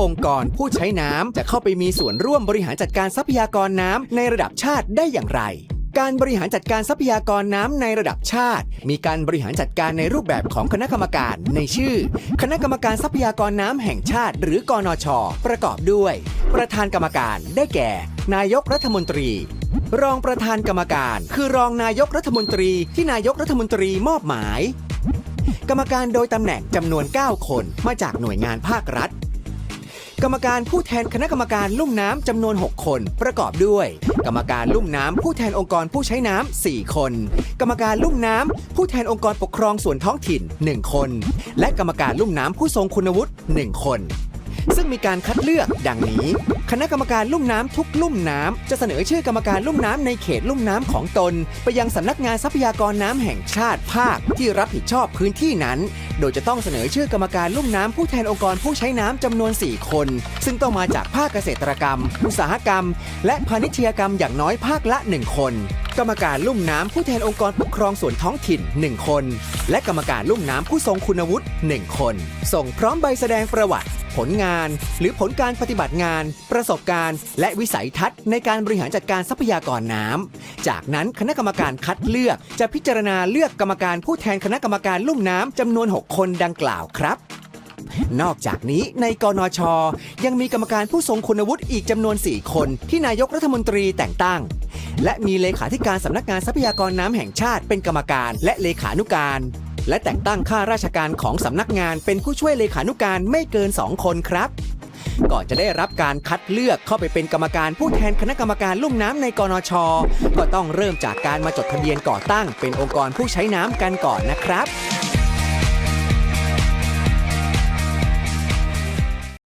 องค์กรผู้ใช้น้ำจะเข้าไปมีส่วนร่วมบริหารจัดการทรัพยากรน้ำในระดับชาติได้อย่างไร การบริหารจัดการทรัพยากรน้ำในระดับชาติ มีการบริหารจัดการในรูปแบบของคณะกรรมการ ในชื่อ คณะกรรมการทรัพยากรน้ำแห่งชาติ หรือกนช ประกอบด้วย ประธานกรรมการได้แก่ นายกรัฐมนตรี รองประธานกรรมการ คือรองนายกรัฐมนตรีที่นายกรัฐมนตรีมอบหมาย กรรมการโดยตำแหน่งจำนวน 9 คนมาจากหน่วยงานภาครัฐ กรรมการผู้แทนคณะกรรมการลุ่มน้ำจำนวน 6 คน ประกอบด้วย กรรมการลุ่มน้ำผู้แทนองค์กรผู้ใช้น้ำ4 คน กรรมการลุ่มน้ำผู้แทนองค์กรปกครองส่วนท้องถิ่น 1 คน และกรรมการลุ่มน้ำผู้ทรงคุณวุฒิ1คน ซึ่งมีการคัดเลือกดังนี้ คณะกรรมการลุ่มน้ำทุกลุ่มน้ำจะเสนอชื่อกรรมการลุ่มน้ำในเขตลุ่มน้ำของตน ไปยังสำนักงานทรัพยากรน้ำแห่งชาติภาคที่รับผิดชอบพื้นที่นั้น โดยจะต้องเสนอชื่อกรรมการลุ่มน้ำผู้แทนองค์กรผู้ใช้น้ำจำนวน 4 คน ซึ่งต้องมาจากภาคเกษตรกรรม อุตสาหกรรม และพาณิชยกรรมอย่างน้อยภาคละ 1 คนกรรมการลุ่มน้ำผู้แทนองค์กรปกครองส่วนท้องถิ่น 1 คน และกรรมการลุ่มน้ำผู้ทรงคุณวุฒิ1คน ส่งพร้อมใบแสดงประวัติ ผลงาน หรือผลการปฏิบัติงาน ประสบการณ์ และวิสัยทัศน์ในการบริหารจัดการทรัพยากรน้ำจากนั้นคณะกรรมการคัดเลือก จะพิจารณาเลือกกรรมการผู้แทนคณะกรรมการลุ่มน้ำจำนวน 6 คนดังกล่าวครับ นอกจากนี้ในกนช ยังมีกรรมการผู้ทรงคุณวุฒิอีกจำนวน 4 คนที่นายกรัฐมนตรีแต่งตั้ง และมีเลขาธิการสำนักงานทรัพยากรน้ำแห่งชาติเป็นกรรมการและเลขานุการ และแต่งตั้งข้าราชการของสำนักงานเป็นผู้ช่วยเลขานุการไม่เกิน 2 คนครับ ก่อนจะได้รับการคัดเลือกเข้าไปเป็นกรรมการผู้แทนคณะกรรมการลุ่มน้ำในกนช ก็ต้องเริ่มจากการมาจดทะเบียนก่อตั้ง เป็นองค์กรผู้ใช้น้ำกันก่อนนะครับ